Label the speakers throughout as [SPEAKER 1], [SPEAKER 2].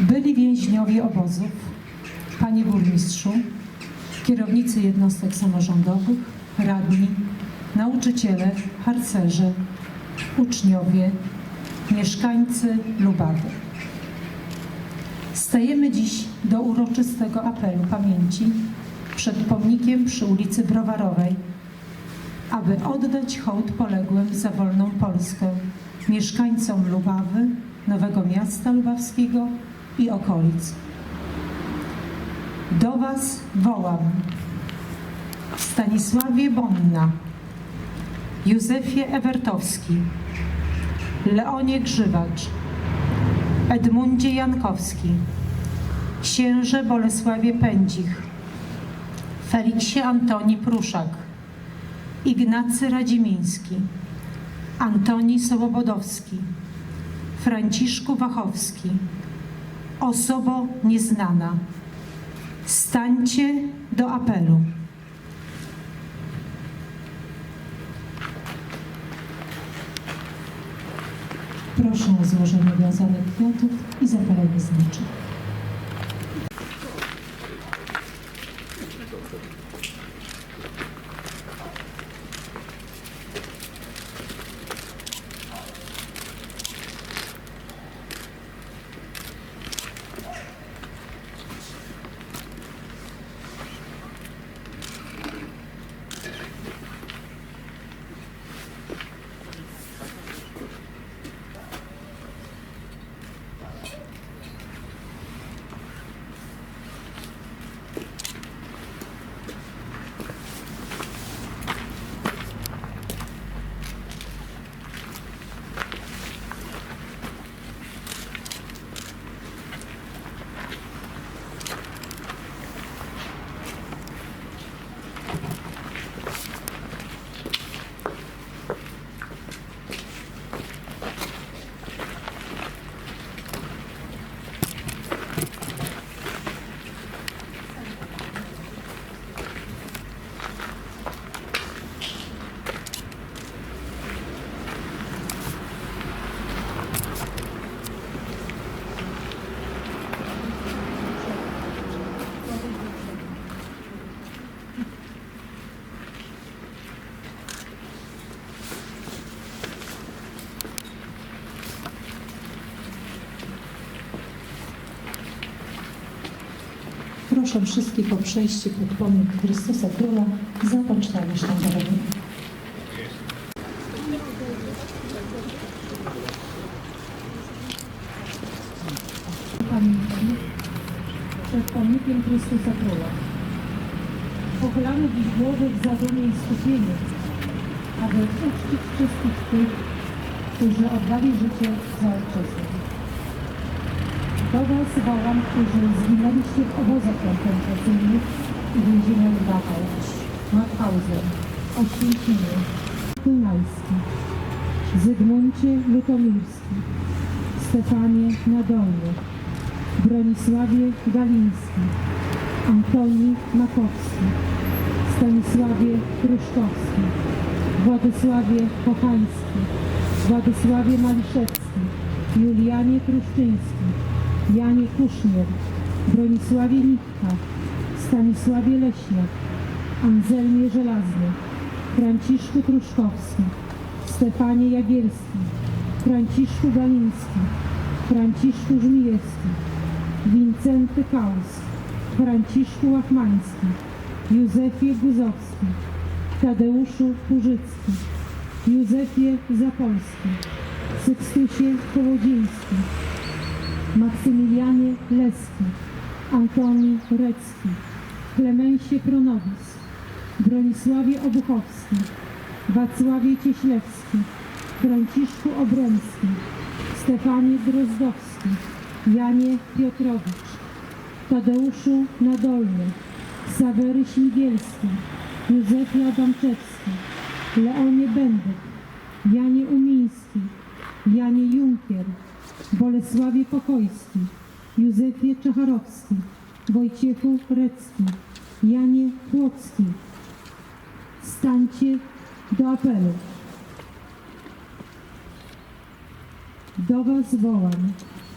[SPEAKER 1] Byli więźniowie obozów, panie burmistrzu, kierownicy jednostek samorządowych, radni, nauczyciele, harcerze, uczniowie, mieszkańcy Lubawy. Stajemy dziś do uroczystego apelu pamięci przed pomnikiem przy ulicy Browarowej, aby oddać hołd poległym za wolną Polskę mieszkańcom Lubawy, Nowego Miasta Lubawskiego i okolic. Do Was wołam Stanisławie Bonna, Józefie Ewertowski, Leonie Grzywacz, Edmundzie Jankowski, księże Bolesławie Pędzich, Feliksie Antoni Pruszak, Ignacy Radzimiński, Antoni Sołobodowski, Franciszku Wachowski, osobo nieznana. Stańcie do apelu. Proszę o złożenie wiązanych kwiatów i zapalenie znaczek. Proszę wszystkich o przejście pod pomnik Chrystusa Króla za pocztami sztandarowymi. Przed pomnikiem Chrystusa Króla. Pochylamy dziś głowy w zadumie i skupieniu, aby uczcić wszystkich tych, którzy oddali życie za ojczyznę. Do Was wołam, którzy zginęliście w obozach koncentracyjnych i więzieniach Dachau, Mauthausen, Oświęcimiu, Dunajski, Zygmuncie Lutomirski, Stefanie Nadolny, Bronisławie Galiński, Antoni Makowski, Stanisławie Pruszkowski, Władysławie Kochański, Władysławie Maliszewski, Julianie Truszczyński, Janie Kusznier, Bronisławie Nitka, Stanisławie Leśniak, Anzelmie Żelazny, Franciszku Truszkowski, Stefanie Jagielski, Franciszku Galiński, Franciszku Żmijewski, Wincenty Kaus, Franciszku Łachmański, Józefie Guzowski, Tadeuszu Purzycki, Józefie Zapolski, Sykstusie Kołodziejski, Maksymilianie Leski, Antoni Recki, Klemensie Pronowis, Bronisławie Obuchowski, Wacławie Cieślewski, Franciszku Obremski, Stefanie Drozdowski, Janie Piotrowicz, Tadeuszu Nadolny, Sawery Śmigielski, Józefie Adamczewski, Leonie Będek, Janie Umiński, Janie Junkier, Bolesławie Pokojski, Józefie Czacharowski, Wojciechu Recki, Janie Płocki. Stańcie do apelu. Do Was wołam.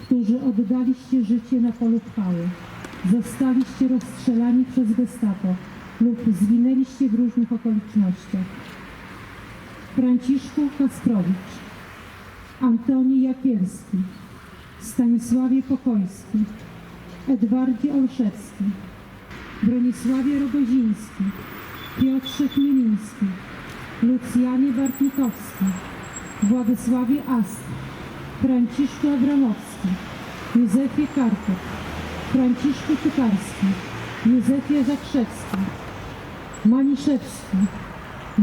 [SPEAKER 1] którzy oddaliście życie na polu chwały. Zostaliście rozstrzelani przez gestapo lub zginęliście w różnych okolicznościach. Franciszku Kasprowicz, Antoni Jakielski, Stanisławie Pokojski, Edwardzie Olszewski, Bronisławie Rogoziński, Piotrze Chmieliński, Lucjanie Bartnikowski, Władysławie Ast, Franciszku Abramowski, Józefie Karpuk, Franciszku Tykarski, Józefie Zakrzewski, Maniszewski,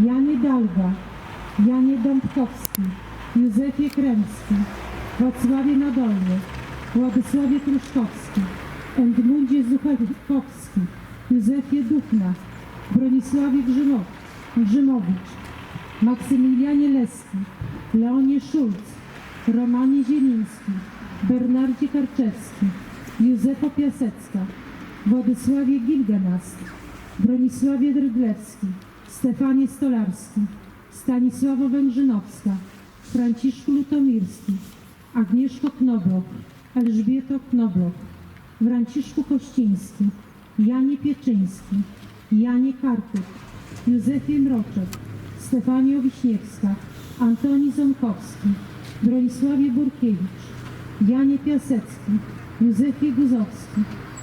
[SPEAKER 1] Janie Dalga, Janie Dąbkowski, Józefie Kremski, Wacławie Nadolny, Władysławie Kruszkowski, Edmundzie Zuchakowski, Józefie Duchna, Bronisławie Grzymow, Grzymowicz, Maksymilianie Leski, Leonie Szulc, Romanie Zieliński, Bernardzie Karczewski, Józefa Piasecka, Władysławie Gilgenast, Bronisławie Drydlewski, Stefanie Stolarski, Stanisławo Węgrzynowska, Franciszku Lutomirski, Agnieszko Knobloch, Elżbieto Knobloch, Franciszku Kościński, Janie Pieczyński, Janie Karpuk, Józefie Mroczek, Stefanio Wiśniewska, Antoni Ząkowski, Bronisławie Burkiewicz, Janie Piasecki, Józefie Guzowski,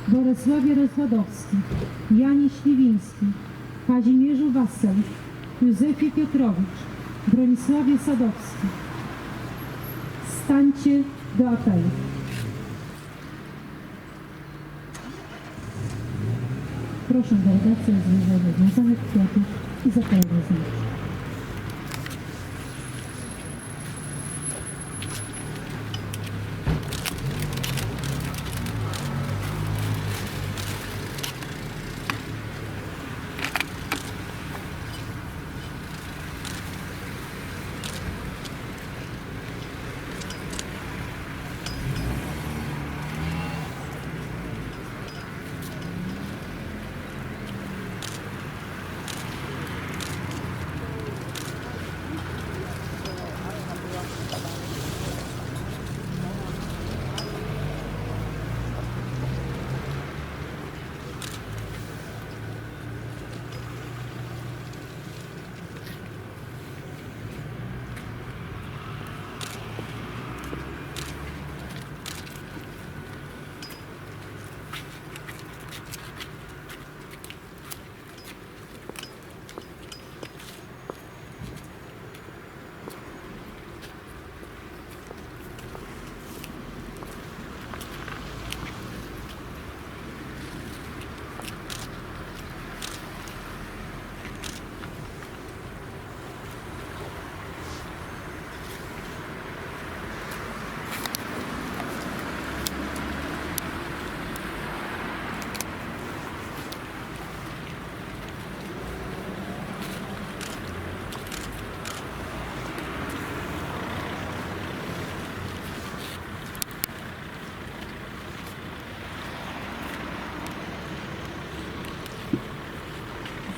[SPEAKER 1] Bolesławie Rozwadowski, Janie Śliwiński, Kazimierzu Wassel, Józefie Piotrowicz, Bronisławie Sadowski. Stańcie do apelu. Proszę delegację o złożenie wiązanych kwiatów i zapalenie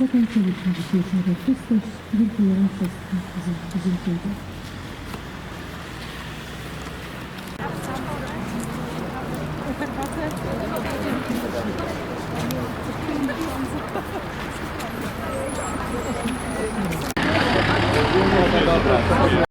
[SPEAKER 1] Tekrar bir tanesi yeterli. Fıstık bir kullanım fıstık. Güzel, güzel